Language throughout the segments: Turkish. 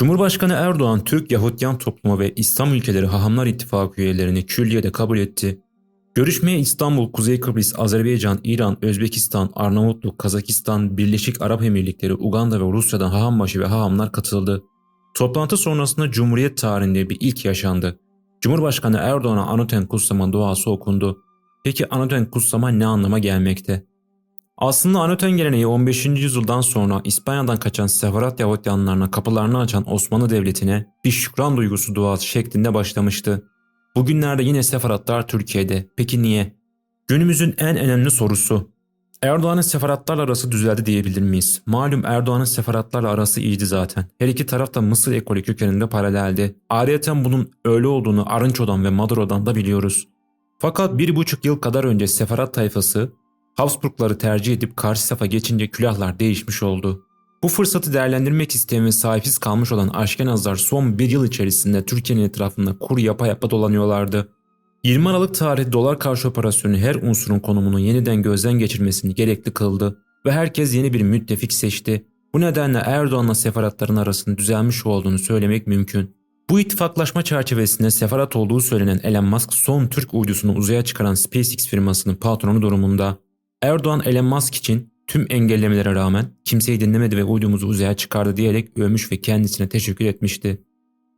Cumhurbaşkanı Erdoğan Türk Yahudyan toplumu ve İslam ülkeleri Hahamlar İttifakı üyelerini külliyede kabul etti. Görüşmeye İstanbul, Kuzey Kıbrıs, Azerbaycan, İran, Özbekistan, Arnavutluk, Kazakistan, Birleşik Arap Emirlikleri, Uganda ve Rusya'dan hahambaşı ve hahamlar katıldı. Toplantı sonrasında Cumhuriyet tarihinde bir ilk yaşandı. Cumhurbaşkanı Erdoğan'a Anuten Kutsama duası okundu. Peki Anuten Kutsama ne anlama gelmekte? Aslında Anöten geleneği 15. yüzyıldan sonra İspanya'dan kaçan Sefarat Yahudyanlarına kapılarını açan Osmanlı Devleti'ne bir şükran duygusu duası şeklinde başlamıştı. Bugünlerde yine Sefaratlar Türkiye'de. Peki niye? Günümüzün en önemli sorusu. Erdoğan'ın sefaratlarla arası düzeldi diyebilir miyiz? Malum Erdoğan'ın sefaratlarla arası iyiydi zaten. Her iki taraf da Mısır ekolü kökeninde paraleldi. Ayrıca bunun öyle olduğunu Arınço'dan ve Maduro'dan da biliyoruz. Fakat bir buçuk yıl kadar önce sefarat tayfası Habsburgları tercih edip karşı safa geçince külahlar değişmiş oldu. Bu fırsatı değerlendirmek isteyen ve sahipsiz kalmış olan Aşkenazlar son bir yıl içerisinde Türkiye'nin etrafında kur yapa yapa dolanıyorlardı. 20 Aralık tarihi dolar karşı operasyonu her unsurun konumunu yeniden gözden geçirmesini gerekli kıldı ve herkes yeni bir müttefik seçti. Bu nedenle Erdoğan'la sefaratların arasında düzelmiş olduğunu söylemek mümkün. Bu ittifaklaşma çerçevesinde sefarat olduğu söylenen Elon Musk son Türk uydusunu uzaya çıkaran SpaceX firmasının patronu durumunda. Erdoğan Elon Musk için tüm engellemelere rağmen kimseyi dinlemedi ve uydumuzu uzaya çıkardı diyerek övmüş ve kendisine teşekkür etmişti.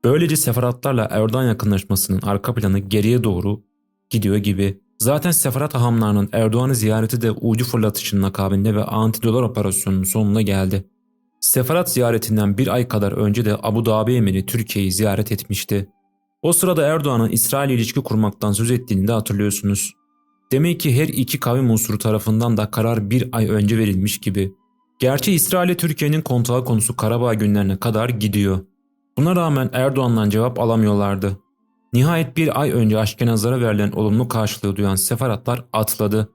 Böylece sefaratlarla Erdoğan yakınlaşmasının arka planı geriye doğru gidiyor gibi. Zaten sefarat ahamlarının Erdoğan'ı ziyareti de uydu fırlatışının akabinde ve antidolar operasyonunun sonuna geldi. Sefarat ziyaretinden bir ay kadar önce de Abu Dhabi emiri Türkiye'yi ziyaret etmişti. O sırada Erdoğan'ın İsrail ilişki kurmaktan söz ettiğini de hatırlıyorsunuz. Demek ki her iki kavim unsuru tarafından da karar bir ay önce verilmiş gibi. Gerçi İsrail ile Türkiye'nin kontağı konusu Karabağ günlerine kadar gidiyor. Buna rağmen Erdoğan'dan cevap alamıyorlardı. Nihayet bir ay önce Aşkenazlara verilen olumlu karşılığı duyan sefaratlar atladı.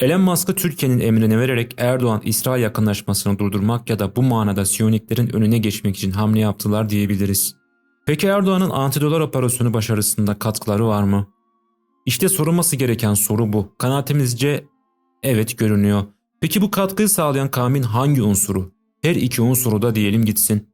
Elon Musk'ı Türkiye'nin emrine vererek Erdoğan-İsrail yakınlaşmasını durdurmak ya da bu manada Siyoniklerin önüne geçmek için hamle yaptılar diyebiliriz. Peki Erdoğan'ın antidolar operasyonu başarısında katkıları var mı? İşte sorulması gereken soru bu. Kanaatimizce evet görünüyor. Peki bu katkıyı sağlayan kavmin hangi unsuru? Her iki unsuru da diyelim gitsin.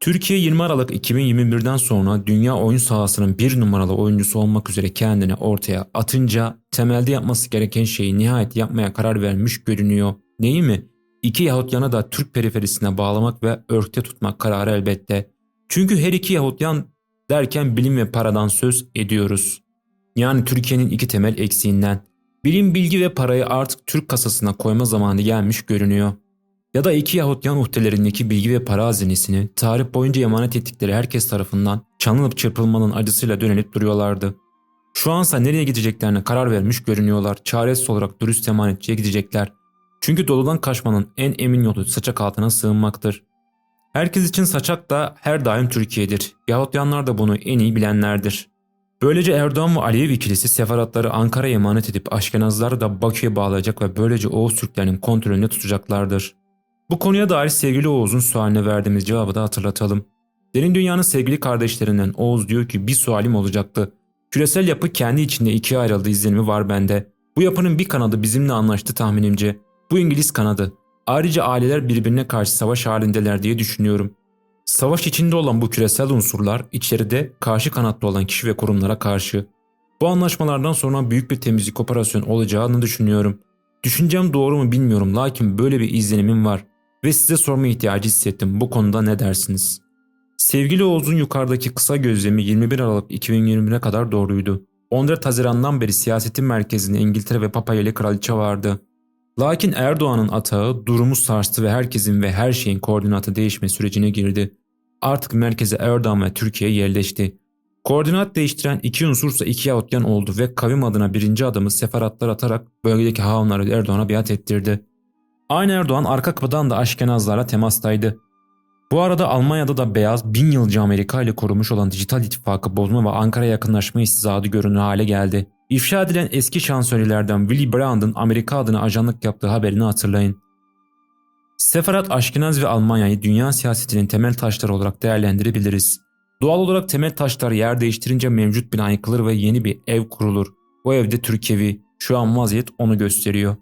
Türkiye 20 Aralık 2021'den sonra dünya oyun sahasının bir numaralı oyuncusu olmak üzere kendini ortaya atınca temelde yapması gereken şeyi nihayet yapmaya karar vermiş görünüyor. Neyi mi? İki Yahudyan'ı da Türk periferisine bağlamak ve örgüte tutmak kararı elbette. Çünkü her iki Yahudyan derken bilim ve paradan söz ediyoruz. Yani Türkiye'nin iki temel eksiğinden. Bilim, bilgi ve parayı artık Türk kasasına koyma zamanı gelmiş görünüyor. Ya da iki yahut yan uhdelerindeki bilgi ve para hazinesini tarih boyunca emanet ettikleri herkes tarafından çalınıp çırpılmanın acısıyla dönelip duruyorlardı. Şu ansa nereye gideceklerine karar vermiş görünüyorlar. Çaresiz olarak dürüst emanetçiye gidecekler. Çünkü doludan kaçmanın en emin yolu saçak altına sığınmaktır. Herkes için saçak da her daim Türkiye'dir. Yahut yanlar da bunu en iyi bilenlerdir. Böylece Erdoğan ve Aliyev ikilisi sefaratları Ankara'ya emanet edip Aşkenazları da Bakü'ye bağlayacak ve böylece Oğuz Türklerinin kontrolünde tutacaklardır. Bu konuya dair sevgili Oğuz'un sualine verdiğimiz cevabı da hatırlatalım. Derin Dünya'nın sevgili kardeşlerinden Oğuz diyor ki bir sualim olacaktı. Küresel yapı kendi içinde ikiye ayrıldı izlenimi var bende. Bu yapının bir kanadı bizimle anlaştı tahminimce. Bu İngiliz kanadı. Ayrıca aileler birbirine karşı savaş halindeler diye düşünüyorum. Savaş içinde olan bu küresel unsurlar içeride karşı kanatlı olan kişi ve kurumlara karşı. Bu anlaşmalardan sonra büyük bir temizlik operasyonu olacağını düşünüyorum. Düşüncem doğru mu bilmiyorum lakin böyle bir izlenimim var ve size sorma ihtiyacı hissettim. Bu konuda ne dersiniz? Sevgili Oğuz'un yukarıdaki kısa gözlemi 21 Aralık 2021'e kadar doğruydu. 14 Haziran'dan beri siyasetin merkezinde İngiltere ve Papa ile Kraliçe vardı. Lakin Erdoğan'ın atağı durumu sarstı ve herkesin ve her şeyin koordinatı değişme sürecine girdi. Artık merkeze Erdoğan ve Türkiye yerleşti. Koordinat değiştiren iki unsursa iki yahutyan oldu ve kavim adına birinci adımı seferatlar atarak bölgedeki havanları Erdoğan'a biat ettirdi. Aynı Erdoğan arka kapıdan da Aşkenazlarla temastaydı. Bu arada Almanya'da da beyaz bin yılca Amerika ile korumuş olan dijital ittifakı bozma ve Ankara yakınlaşma istizadı görünür hale geldi. İfşa edilen eski şansölyelerden Willy Brandt'ın Amerika adına ajanlık yaptığı haberini hatırlayın. Seferat Aşkenaz ve Almanya'yı dünya siyasetinin temel taşları olarak değerlendirebiliriz. Doğal olarak temel taşlar yer değiştirince mevcut bina yıkılır ve yeni bir ev kurulur. O evde Türkiye'vi, şu an vaziyet onu gösteriyor.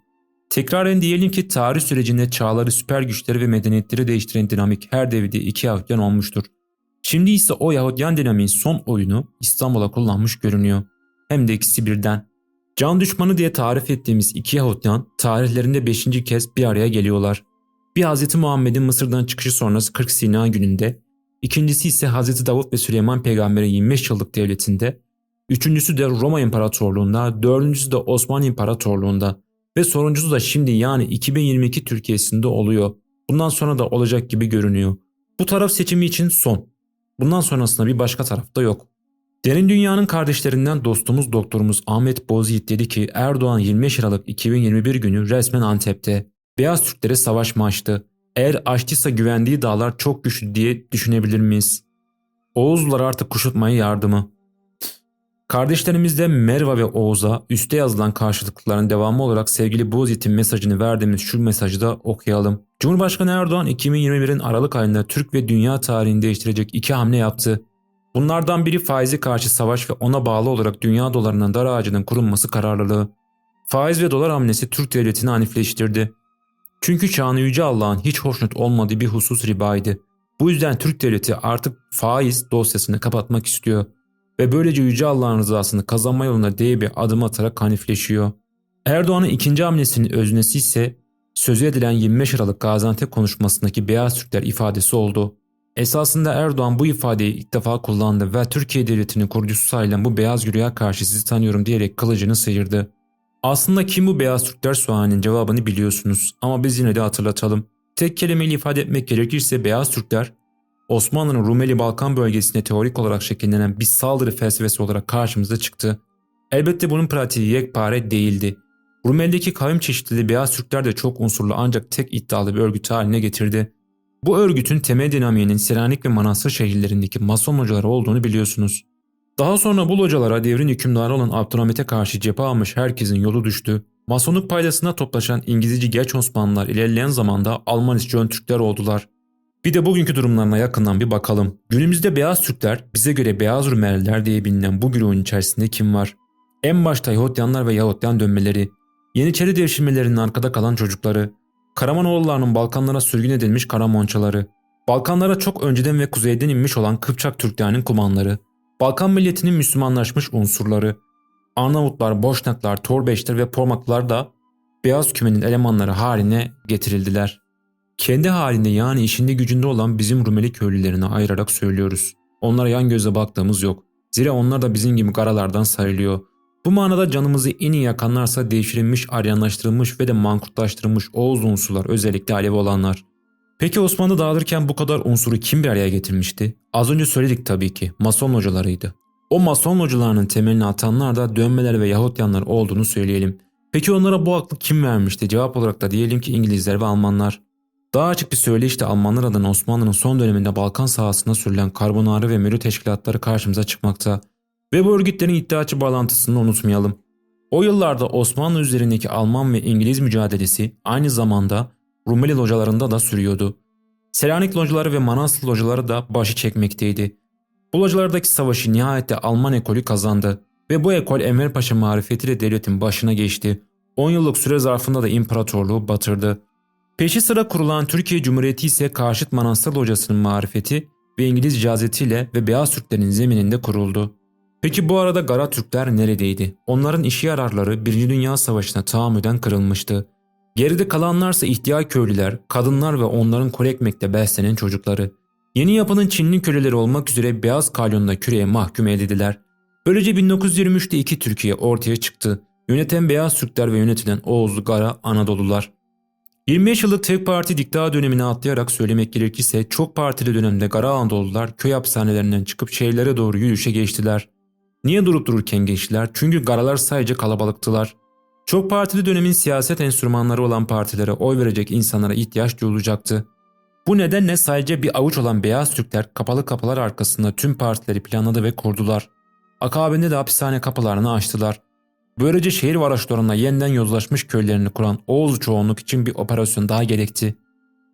Tekraren diyelim ki tarih sürecinde çağları, süper güçleri ve medeniyetleri değiştiren dinamik her devirde iki Afgan olmuştur. Şimdi ise o Yahudiyan dinamiğin son oyunu İstanbul'a kullanmış görünüyor. Hem de ikisi birden. Can düşmanı diye tarif ettiğimiz iki Yahudiyan tarihlerinde beşinci kez bir araya geliyorlar. Bir Hz. Muhammed'in Mısır'dan çıkışı sonrası 40 Sina gününde, ikincisi ise Hz. Davut ve Süleyman peygamberin 25 yıllık devletinde, üçüncüsü de Roma İmparatorluğu'nda, dördüncüsü de Osmanlı İmparatorluğu'nda ve sonuncusu da şimdi yani 2022 Türkiye'sinde oluyor. Bundan sonra da olacak gibi görünüyor. Bu taraf seçimi için son. Bundan sonrasında bir başka tarafta yok. Derin Dünya'nın kardeşlerinden dostumuz doktorumuz Ahmet Bozyiğit dedi ki Erdoğan 25 Aralık 2021 günü resmen Antep'te Beyaz Türklere savaş mı açtı? Eğer açtıysa güvendiği dağlar çok güçlü diye düşünebilir miyiz? Oğuzlular artık kuşatmaya yardımı. Kardeşlerimiz de Merva ve Oğuz'a üste yazılan karşılıkların devamı olarak sevgili Bozyiğit'in mesajını verdiğimiz şu mesajı da okuyalım. Cumhurbaşkanı Erdoğan 2021'in Aralık ayında Türk ve dünya tarihini değiştirecek iki hamle yaptı. Bunlardan biri faizi karşı savaş ve ona bağlı olarak dünya dolarının dar ağacının kurulması kararlılığı. Faiz ve dolar hamlesi Türk devletini hanifleştirdi. Çünkü şanı yüce Allah'ın hiç hoşnut olmadığı bir husus ribaydı. Bu yüzden Türk devleti artık faiz dosyasını kapatmak istiyor ve böylece yüce Allah'ın rızasını kazanma yolunda diye bir adım atarak hanifleşiyor. Erdoğan'ın ikinci hamlesinin öznesi ise sözü edilen 25 Aralık Gaziantep konuşmasındaki Beyaz Türkler ifadesi oldu. Esasında Erdoğan bu ifadeyi ilk defa kullandı ve Türkiye Devleti'nin kurucusu sayılan bu beyaz yürüye karşı sizi tanıyorum diyerek kılıcını sıyırdı. Aslında kim bu beyaz Türkler sualinin cevabını biliyorsunuz ama biz yine de hatırlatalım. Tek kelimeyle ifade etmek gerekirse beyaz Türkler, Osmanlı'nın Rumeli Balkan bölgesine teorik olarak şekillenen bir saldırı felsefesi olarak karşımıza çıktı. Elbette bunun pratiği yekpare değildi. Rumeli'deki kavim çeşitliliği beyaz Türkler de çok unsurlu ancak tek iddialı bir örgüt haline getirdi. Bu örgütün temel dinamiğinin Selanik ve Manastır şehirlerindeki mason hocaları olduğunu biliyorsunuz. Daha sonra bu localara devrin hükümdarı olan Abdülhamit'e karşı cephe almış herkesin yolu düştü. Masonluk paydasına toplaşan İngilizci geç Osmanlılar ilerleyen zamanda Alman İsyon Türkler oldular. Bir de bugünkü durumlarına yakından bir bakalım. Günümüzde beyaz Türkler, bize göre beyaz Rumeliler diye bilinen bu grubun içerisinde kim var? En başta Yahudyanlar ve Yahudyan dönmeleri, Yeniçeri devşirmelerinin arkada kalan çocukları, Karamanoğullarının Balkanlara sürgün edilmiş Karamonçaları, Balkanlara çok önceden ve kuzeyden inmiş olan Kıpçak Türklerinin kumanları, Balkan milletinin Müslümanlaşmış unsurları, Arnavutlar, Boşnaklar, Torbeşler ve Pormaklılar da Beyaz Kümenin elemanları haline getirildiler. Kendi halinde yani işinde gücünde olan bizim Rumeli köylülerine ayırarak söylüyoruz. Onlara yan göze baktığımız yok. Zira onlar da bizim gibi karalardan sayılıyor. Bu manada canımızı en iyi yakanlarsa devşirilmiş, aryanlaştırılmış ve de mankurtlaştırılmış Oğuz unsurlar özellikle Alevi olanlar. Peki Osmanlı dağılırken bu kadar unsuru kim bir araya getirmişti? Az önce söyledik tabii ki Mason hocalarıydı. O Mason hocalarının temelini atanlar da dönmeler ve Yahudyanlar olduğunu söyleyelim. Peki onlara bu aklı kim vermişti? Cevap olarak da diyelim ki İngilizler ve Almanlar. Daha açık bir söyleyişle Almanlar adına Osmanlı'nın son döneminde Balkan sahasında sürülen karbonarı ve mürü teşkilatları karşımıza çıkmakta. Ve bu örgütlerin iddiaçı bağlantısını unutmayalım. O yıllarda Osmanlı üzerindeki Alman ve İngiliz mücadelesi aynı zamanda Rumeli localarında da sürüyordu. Selanik locaları ve Manastır locaları da başı çekmekteydi. Bu localardaki savaşı nihayette Alman ekolü kazandı ve bu ekol Enver Paşa marifetiyle devletin başına geçti. 10 yıllık süre zarfında da imparatorluğu batırdı. Peşi sıra kurulan Türkiye Cumhuriyeti ise karşıt Manastır Locası'nın marifeti ve İngiliz icazetiyle ve Beyaz Türklerin zemininde kuruldu. Peki bu arada Gara Türkler neredeydi? Onların işi yararları 1. Dünya Savaşı'na tahammüden kırılmıştı. Geride kalanlarsa ihtiyar köylüler, kadınlar ve onların kuru ekmekle beslenen çocukları. Yeni yapının Çinli köleleri olmak üzere beyaz kalyonda küreye mahkum edildiler. Böylece 1923'te iki Türkiye ortaya çıktı. Yöneten beyaz Türkler ve yönetilen Oğuzlu Gara Anadolular. 25 yıllık tek parti dikta dönemini atlayarak söylemek gerekirse çok partili dönemde Gara Anadolular köy hapishanelerinden çıkıp şehirlere doğru yürüyüşe geçtiler. Niye durup dururken geçtiler? Çünkü Garalar sadece kalabalıktılar. Çok partili dönemin siyaset enstrümanları olan partilere oy verecek insanlara ihtiyaç duyulacaktı. Bu nedenle sadece bir avuç olan beyaz Türkler kapalı kapılar arkasında tüm partileri planladı ve kurdular. Akabinde de hapishane kapılarını açtılar. Böylece şehir varoşlarına yeniden yozlaşmış köylerini kuran Oğuz çoğunluk için bir operasyon daha gerekti.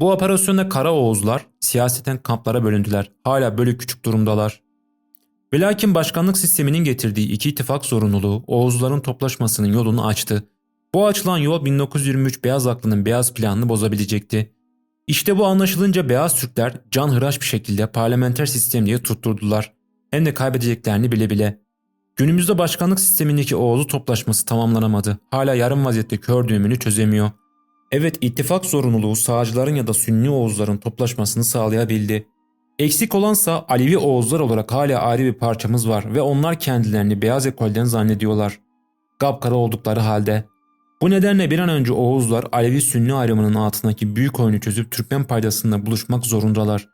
Bu operasyonda Kara Oğuzlar siyaseten kamplara bölündüler. Hala böyle küçük durumdalar. Ve başkanlık sisteminin getirdiği iki ittifak zorunluluğu Oğuzların toplaşmasının yolunu açtı. Bu açılan yol 1923 Beyaz Aklı'nın beyaz planını bozabilecekti. İşte bu anlaşılınca beyaz Türkler can hıraş bir şekilde parlamenter sistem diye tutturdular. Hem de kaybedeceklerini bile bile. Günümüzde başkanlık sistemindeki Oğuz'u toplaşması tamamlanamadı. Hala yarım vaziyette kör düğümünü çözemiyor. Evet ittifak zorunluluğu sağcıların ya da Sünni Oğuzların toplaşmasını sağlayabildi. Eksik olansa Alevi Oğuzlar olarak hala ayrı bir parçamız var ve onlar kendilerini beyaz ekolden zannediyorlar. Gapkara oldukları halde. Bu nedenle bir an önce Oğuzlar Alevi Sünni ayrımının altındaki büyük oyunu çözüp Türkmen paydasında buluşmak zorundalar.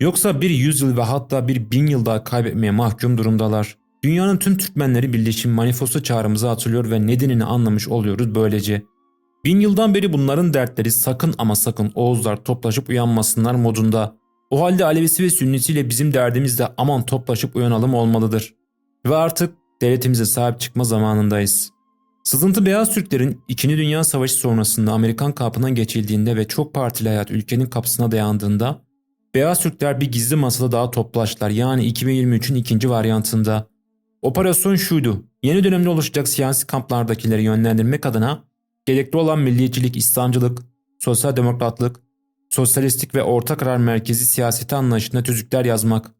Yoksa bir yüzyıl ve hatta bir bin yıl daha kaybetmeye mahkum durumdalar. Dünyanın tüm Türkmenleri birleşim manifesto çağrımızı hatırlıyor ve nedenini anlamış oluyoruz böylece. Bin yıldan beri bunların dertleri sakın ama sakın Oğuzlar toplaşıp uyanmasınlar modunda. O halde Alevisi ve Sünnisiyle bizim derdimiz de aman toplaşıp uyanalım olmalıdır. Ve artık devletimize sahip çıkma zamanındayız. Sızıntı Beyaz Türklerin 2. Dünya Savaşı sonrasında Amerikan kapına geçildiğinde ve çok partili hayat ülkenin kapısına dayandığında Beyaz Türkler bir gizli masada daha toplaştılar yani 2023'ün ikinci varyantında. Operasyon şuydu. Yeni dönemde oluşacak siyasi kamplardakileri yönlendirmek adına gerekli olan milliyetçilik, İslamcılık, sosyal demokratlık, sosyalistik ve orta karar merkezi siyaseti anlayışında tüzükler yazmak,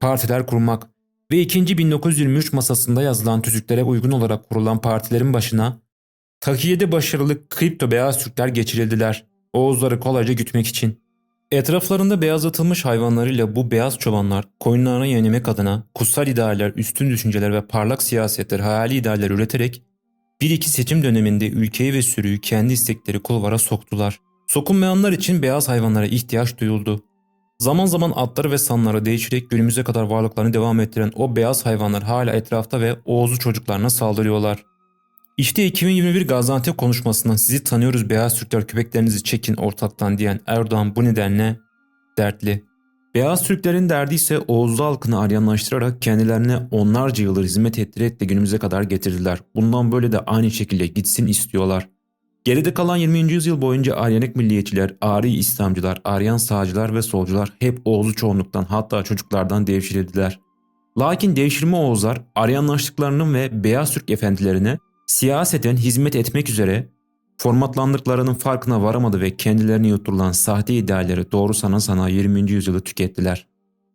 partiler kurmak ve ikinci 1923 masasında yazılan tüzüklere uygun olarak kurulan partilerin başına takiyede başarılı kripto beyaz Türkler geçirildiler. Oğuzları kolayca gütmek için. Etraflarında beyazlatılmış hayvanlarıyla bu beyaz çobanlar koyunlarına yenilemek adına kutsal idealler, üstün düşünceler ve parlak siyasetler, hayali idealler üreterek bir iki seçim döneminde ülkeyi ve sürüyü kendi istekleri kulvara soktular. Sokunmayanlar için beyaz hayvanlara ihtiyaç duyuldu. Zaman zaman atları ve sanları değişerek günümüze kadar varlıklarını devam ettiren o beyaz hayvanlar hala etrafta ve Oğuzlu çocuklarına saldırıyorlar. İşte 2021 Gaziantep konuşmasından sizi tanıyoruz beyaz Türkler köpeklerinizi çekin ortaktan diyen Erdoğan bu nedenle dertli. Beyaz Türklerin derdi ise Oğuzlu halkını aryanlaştırarak kendilerine onlarca yıldır hizmet ettirerek de günümüze kadar getirdiler. Bundan böyle de aynı şekilde gitsin istiyorlar. Geride kalan 20. yüzyıl boyunca Aryanek milliyetçiler, Ari İslamcılar, Aryan sağcılar ve solcular hep Oğuzlu çoğunluktan hatta çocuklardan devşirildiler. Lakin devşirme Oğuzlar Aryanlaştıklarının ve Beyaz Türk efendilerine siyaseten hizmet etmek üzere formatlandıklarının farkına varamadı ve kendilerini yutturulan sahte idealleri doğru sana sana 20. yüzyılı tükettiler.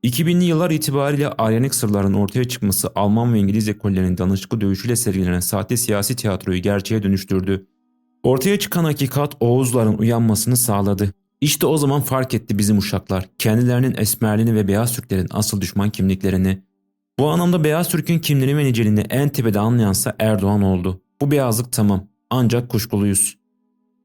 2000'li yıllar itibariyle Aryanik sırların ortaya çıkması Alman ve İngiliz ekollerinin danışıklı dövüşüyle sergilenen sahte siyasi tiyatroyu gerçeğe dönüştürdü. Ortaya çıkan hakikat Oğuzların uyanmasını sağladı. İşte o zaman fark etti bizim uşaklar kendilerinin esmerliğini ve beyaz Türklerin asıl düşman kimliklerini. Bu anlamda beyaz Türk'ün kimliğini ve niceliğini en tepede anlayansa Erdoğan oldu. Bu beyazlık tamam ancak kuşkuluyuz.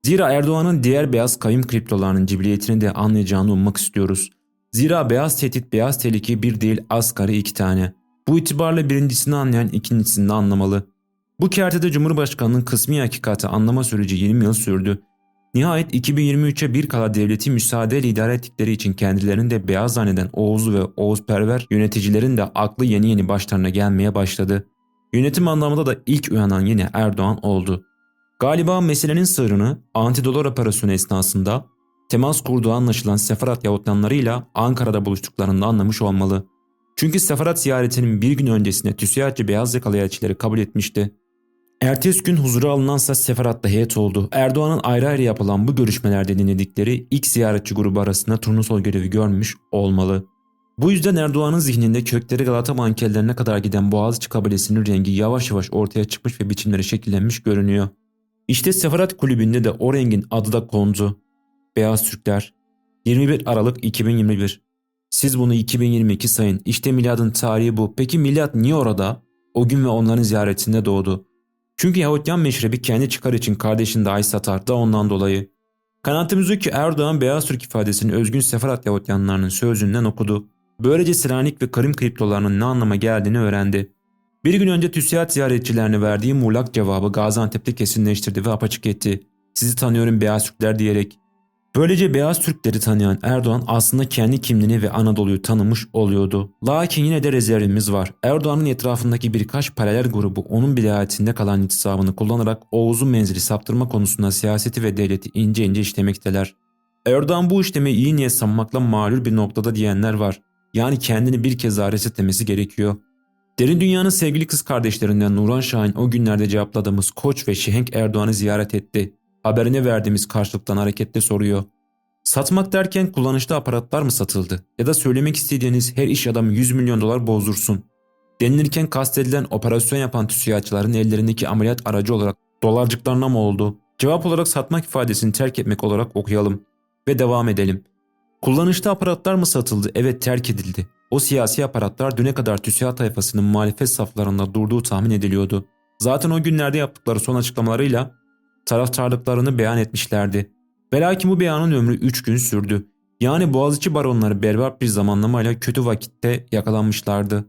Zira Erdoğan'ın diğer beyaz kayım kriptolarının cibiliyetini de anlayacağını ummak istiyoruz. Zira beyaz tehdit beyaz tehlike bir değil asgari iki tane. Bu itibarla birincisini anlayan ikincisini de anlamalı. Bu kertede Cumhurbaşkanı'nın kısmi hakikati anlama süreci 20 yıl sürdü. Nihayet 2023'e bir kala devleti müsaadeyle idare ettikleri için kendilerini de beyaz zanneden Oğuzlu ve Oğuzperver yöneticilerin de aklı yeni yeni başlarına gelmeye başladı. Yönetim anlamında da ilk uyanan yine Erdoğan oldu. Galiba meselenin sırrını antidolar operasyonu esnasında temas kurduğu anlaşılan Seferat Yahutlanlarıyla Ankara'da buluştuklarında anlamış olmalı. Çünkü Seferat ziyaretinin bir gün öncesinde TÜSİAD'cı beyaz yakalı elçileri kabul etmişti. Ertesi gün huzura alınansa Seferat'ta heyet oldu. Erdoğan'ın ayrı ayrı yapılan bu görüşmelerde dinledikleri ilk ziyaretçi grubu arasında turnusol görevi görmüş olmalı. Bu yüzden Erdoğan'ın zihninde kökleri Galata mankellerine kadar giden Boğaziçi kabilesinin rengi yavaş yavaş ortaya çıkmış ve biçimleri şekillenmiş görünüyor. İşte Seferat Kulübü'nde de o rengin adı da kondu. Beyaz Türkler. 21 Aralık 2021. Siz bunu 2022 sayın. İşte miladın tarihi bu. Peki milat niye orada? O gün ve onların ziyaretinde doğdu. Çünkü Yahudyan meşrebi kendi çıkar için kardeşini dahi satar da ondan dolayı. Kanaatimiz ki Erdoğan Beyaz Türk ifadesini özgün Seferat Yahudyanlarının sözünden okudu. Böylece Selanik ve Karim kriptolarının ne anlama geldiğini öğrendi. Bir gün önce TÜSİAD ziyaretçilerine verdiği muğlak cevabı Gaziantep'te kesinleştirdi ve apaçık etti. Sizi tanıyorum Beyaz Türkler diyerek. Böylece Beyaz Türkleri tanıyan Erdoğan aslında kendi kimliğini ve Anadolu'yu tanımış oluyordu. Lakin yine de rezervimiz var. Erdoğan'ın etrafındaki birkaç paralel grubu onun vilayetinde kalan intisabını kullanarak Oğuz'un menzili saptırma konusunda siyaseti ve devleti ince ince işlemekteler. Erdoğan bu işlemi iyi niyet sanmakla mağlul bir noktada diyenler var. Yani kendini bir kez daha resetlemesi gerekiyor. Derin Dünya'nın sevgili kız kardeşlerinden Nuran Şahin o günlerde cevapladığımız Koç ve Şehenk Erdoğan'ı ziyaret etti. Haberine verdiğimiz karşılıktan hareketle soruyor. Satmak derken kullanışlı aparatlar mı satıldı? Ya da söylemek istediğiniz her iş adamı 100 milyon dolar bozdursun. Denilirken kastedilen operasyon yapan TÜSİAD'çıların ellerindeki ameliyat aracı olarak dolarcıklarına mı oldu? Cevap olarak satmak ifadesini terk etmek olarak okuyalım ve devam edelim. Kullanışlı aparatlar mı satıldı? Evet terk edildi. O siyasi aparatlar düne kadar TÜSİAD tayfasının muhalefet saflarında durduğu tahmin ediliyordu. Zaten o günlerde yaptıkları son açıklamalarıyla taraftarlıklarını beyan etmişlerdi. Ve lakin bu beyanın ömrü 3 gün sürdü. Yani Boğaziçi baronları berbat bir zamanlamayla kötü vakitte yakalanmışlardı.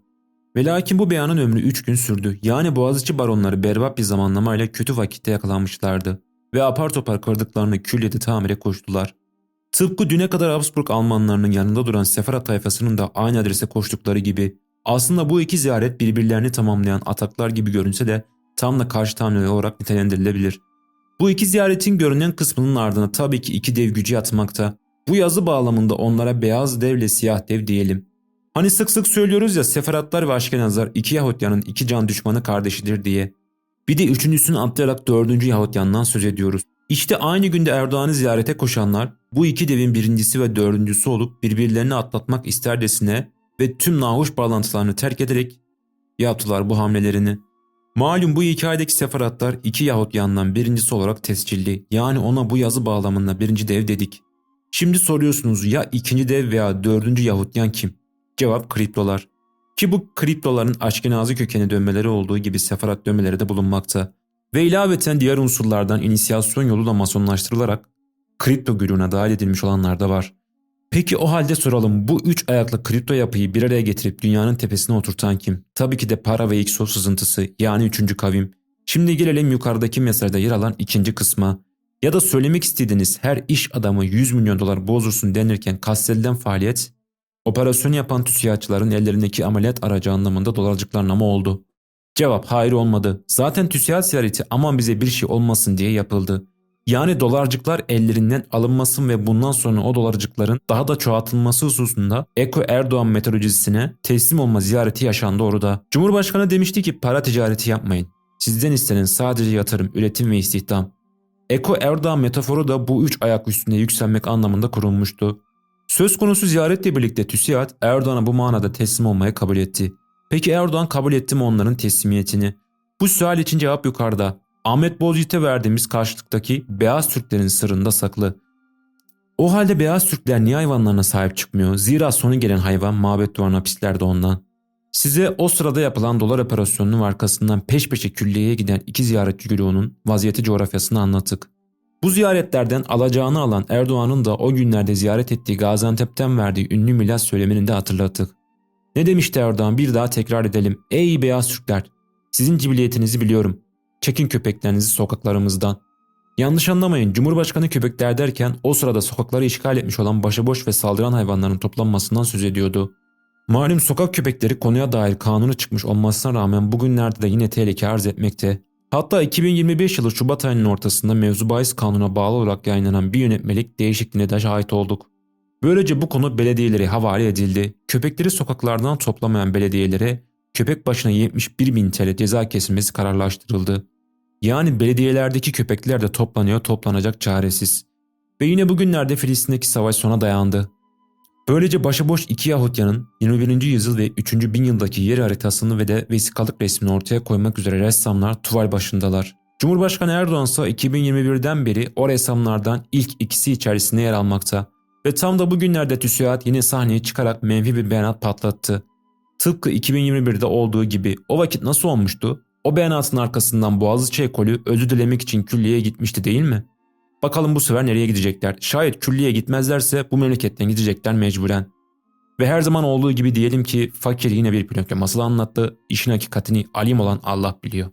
Ve lakin bu beyanın ömrü 3 gün sürdü. Yani Boğaziçi baronları berbat bir zamanlamayla kötü vakitte yakalanmışlardı. Ve apar topar kırdıklarını külliyede tamire koştular. Tıpkı düne kadar Habsburg Almanlarının yanında duran Seferat tayfasının da aynı adrese koştukları gibi aslında bu iki ziyaret birbirlerini tamamlayan ataklar gibi görünse de tam da karşı tahminler olarak nitelendirilebilir. Bu iki ziyaretin görünen kısmının ardına tabii ki iki dev gücü yatmakta. Bu yazı bağlamında onlara beyaz devle siyah dev diyelim. Hani sık sık söylüyoruz ya Seferatlar ve Aşkenazlar iki Yahudyanın iki can düşmanı kardeşidir diye. Bir de üçüncüsünü atlayarak dördüncü Yahudyan'dan söz ediyoruz. İşte aynı günde Erdoğan'ı ziyarete koşanlar bu iki devin birincisi ve dördüncüsü olup birbirlerini atlatmak isterdesine ve tüm nahoş bağlantılarını terk ederek yaptılar bu hamlelerini. Malum bu hikayedeki seferatlar iki Yahut yandan birincisi olarak tescilli. Yani ona bu yazı bağlamında birinci dev dedik. Şimdi soruyorsunuz ya ikinci dev veya dördüncü Yahudyan kim? Cevap kriptolar. Ki bu kriptoların Aşkenazi kökeni dönmeleri olduğu gibi seferat dönmeleri de bulunmakta. Ve ilaveten diğer unsurlardan inisiyasyon yoluyla masonlaştırılarak kripto grubuna dahil edilmiş olanlar da var. Peki o halde soralım bu üç ayaklı kripto yapıyı bir araya getirip dünyanın tepesine oturtan kim? Tabii ki de para ve XO sızıntısı yani üçüncü kavim. Şimdi gelelim yukarıdaki meselede yer alan ikinci kısma. Ya da söylemek istediğiniz her iş adamı 100 milyon dolar bozursun denirken kastedilen faaliyet, operasyon yapan TÜSİAD'çıların ellerindeki ameliyat aracı anlamında dolarcıklarına mı oldu? Cevap hayır olmadı. Zaten TÜSİAD ziyareti aman bize bir şey olmasın diye yapıldı. Yani dolarcıklar ellerinden alınmasın ve bundan sonra o dolarcıkların daha da çoğaltılması hususunda Eko Erdoğan metodolojisine teslim olma ziyareti yaşandı orada. Cumhurbaşkanı demişti ki para ticareti yapmayın. Sizden istenen sadece yatırım, üretim ve istihdam. Eko Erdoğan metaforu da bu üç ayak üstünde yükselmek anlamında kurulmuştu. Söz konusu ziyaretle birlikte TÜSİAD Erdoğan'a bu manada teslim olmaya kabul etti. Peki Erdoğan kabul etti mi onların teslimiyetini? Bu sual için cevap yukarıda. Ahmet Bozyiğit'e verdiğimiz karşılıktaki beyaz Türklerin sırrında saklı. O halde beyaz Türkler niye hayvanlarına sahip çıkmıyor? Zira sonu gelen hayvan mabet duvarına pislerdi ondan. Size o sırada yapılan dolar operasyonunun arkasından peş peşe külliyeye giden iki ziyaretçi güruhunun vaziyeti coğrafyasını anlattık. Bu ziyaretlerden alacağını alan Erdoğan'ın da o günlerde ziyaret ettiği Gaziantep'ten verdiği ünlü milas söylemini de hatırlattık. Ne demişti Erdoğan bir daha tekrar edelim. Ey beyaz Türkler! Sizin cibiliyetinizi biliyorum. Çekin köpeklerinizi sokaklarımızdan. Yanlış anlamayın Cumhurbaşkanı köpekler derken o sırada sokakları işgal etmiş olan başıboş ve saldıran hayvanların toplanmasından söz ediyordu. Malum sokak köpekleri konuya dair kanunu çıkmış olmasına rağmen bugünlerde de yine tehlike arz etmekte. Hatta 2025 yılı Şubat ayının ortasında mevzu bahis kanuna bağlı olarak yayınlanan bir yönetmelik değişikliğine de şahit olduk. Böylece bu konu belediyelere havale edildi. Köpekleri sokaklardan toplamayan belediyelere köpek başına 71 bin TL ceza kesilmesi kararlaştırıldı. Yani belediyelerdeki köpekler de toplanıyor toplanacak çaresiz. Ve yine bugünlerde Filistin'deki savaş sona dayandı. Böylece başıboş iki Yahudyanın 21. yüzyıl ve 3. bin yıldaki yer haritasını ve de vesikalık resmini ortaya koymak üzere ressamlar tuval başındalar. Cumhurbaşkanı Erdoğan ise 2021'den beri o ressamlardan ilk ikisi içerisinde yer almakta. Ve tam da bugünlerde TÜSİAD yine sahneye çıkarak menfi bir beyanat patlattı. Tıpkı 2021'de olduğu gibi o vakit nasıl olmuştu? O beyanatın arkasından Boğaziçi ekolü özür dilemek için külliyeye gitmişti değil mi? Bakalım bu sefer nereye gidecekler? Şayet külliyeye gitmezlerse bu memleketten gidecekler mecburen. Ve her zaman olduğu gibi diyelim ki fakir yine bir Pinokyo masal anlattı. İşin hakikatini alim olan Allah biliyor.